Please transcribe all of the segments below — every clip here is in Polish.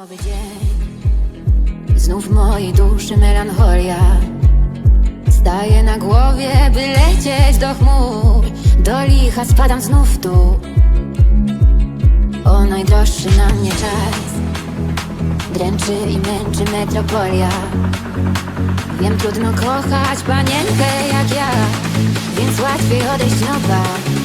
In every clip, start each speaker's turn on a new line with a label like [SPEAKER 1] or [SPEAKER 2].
[SPEAKER 1] Nowy dzień, znów w mojej duszy melancholia. Staję na głowie, by lecieć do chmur. Do licha spadam znów tu. O najdroższy na mnie czas. Dręczy i męczy metropolia. Wiem, trudno kochać panienkę jak ja, więc łatwiej odejść nowa.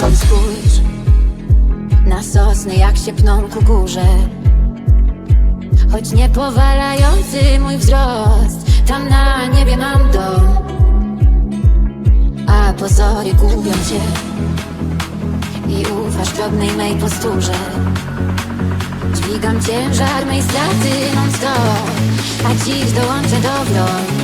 [SPEAKER 1] Spójrz Na sosny jak się pną ku górze. Choć nie powalający mój wzrost Tam na niebie mam dom. A pozory gubią cię I ufasz drobnej mej posturze. Dźwigam ciężar mej straty non stop A dziś dołączę do wron